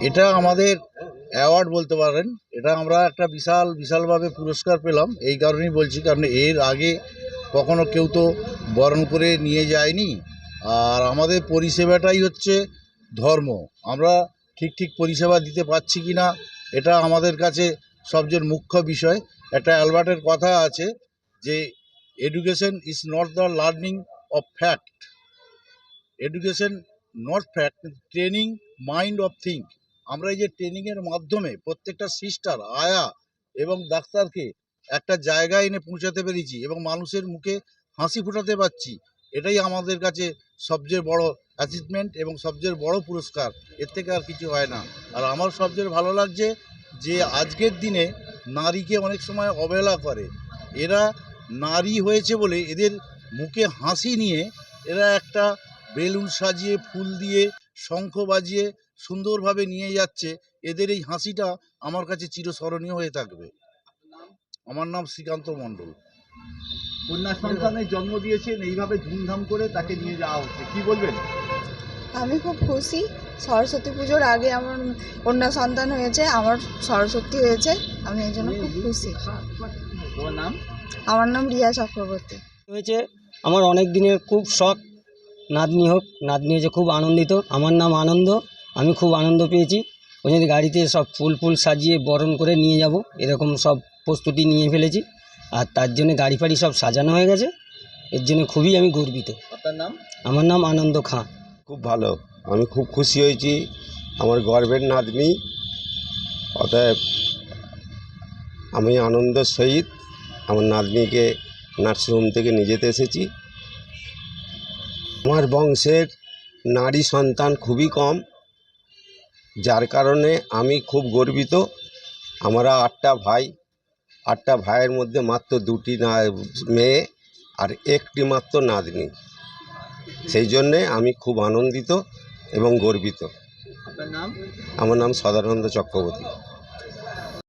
এটা আমাদের অ্যাওয়ার্ড বলতে পারেন। এটা আমরা একটা বিশাল, বিশালভাবে পুরস্কার পেলাম। এই কারণেই বলছি, কারণ এর আগে কখনো কেউ তো বরণ করে নিয়ে যায়নি। আর আমাদের পরিষেবাটাই হচ্ছে ধর্ম। আমরা ঠিক ঠিক পরিষেবা দিতে পারছি কি না এটা আমাদের কাছে সবচেয়ে মুখ্য বিষয়। একটা অ্যালবার্টের কথা আছে যে education is not the learning of fact education not fact training mind of think আমরা এই যে ট্রেনিংয়ের মাধ্যমে প্রত্যেকটা সিস্টার আয়া এবং ডাক্তারকে একটা জায়গায় এনে পৌঁছাতে পেরেছি এবং মানুষের মুখে হাসি ফোটাতে পারছি, এটাই আমাদের কাছে সবচেয়ে বড় অ্যাচিভমেন্ট এবং সবচেয়ে বড় পুরস্কার। এর থেকে আর কিছু হয় না। আর আমার সবচেয়ে ভালো লাগছে যে আজকের দিনে নারীকে অনেক সময় অবহেলা করে। এরা নারী হয়েছে বলে এদের মুখে হাসি নিয়ে এরা একটা বেলুন সাজিয়ে, ফুল দিয়ে, শঙ্খ বাজিয়ে সুন্দরভাবে নিয়ে যাচ্ছে এদের এই হাসিটা আমার কাছে চিরস্মরণীয় হয়ে থাকবে। আমার নাম শ্রীকান্ত মণ্ডল। কন্যা সন্তানের জন্ম দিয়েছেন এইভাবে ধুমধাম করে তাকে নিয়ে যাওয়া হচ্ছে। কি বলবেন? আমি খুব খুশি। সরস্বতী পুজোর আগে আমার কন্যা সন্তান হয়েছে আমার সরস্বতী হয়েছে। আমি এই জন্য খুব খুশি। নাম? আমার নাম রিয়া চক্রবর্তী। হয়েছে আমার অনেক দিনের খুব শখ। নাতনি হোক নাতনি হয়েছে খুব আনন্দিত। আমার নাম আনন্দ। আমি খুব আনন্দ পেয়েছি। ওই জন্য গাড়িতে সব ফুল ফুল সাজিয়ে বরণ করে নিয়ে যাব। এরকম সব প্রস্তুতি নিয়ে ফেলেছি। আর তার জন্য গাড়ি ফাড়ি সব সাজানো হয়ে গেছে। এর জন্য খুবই আমি গর্বিত। আপনার নাম? আমার নাম আনন্দ খাঁ। খুব ভালো। আমি খুব খুশি হয়েছি। আমার গর্বের নাতনি। অতএব আমি আনন্দ সহিত আমার নাতনিকে নার্সিংহোম থেকে নিয়ে যেতে এসেছি। আমার বংশের নারী সন্তান খুবই কম। যার কারণে আমি খুব গর্বিত। আমরা আটটা ভাই আটটা ভাইয়ের মধ্যে মাত্র দুটি না মেয়ে আর একটি মাত্র নাতনি। সেই জন্যে আমি খুব আনন্দিত এবং গর্বিত। আমার নাম সদানন্দ চক্রবর্তী।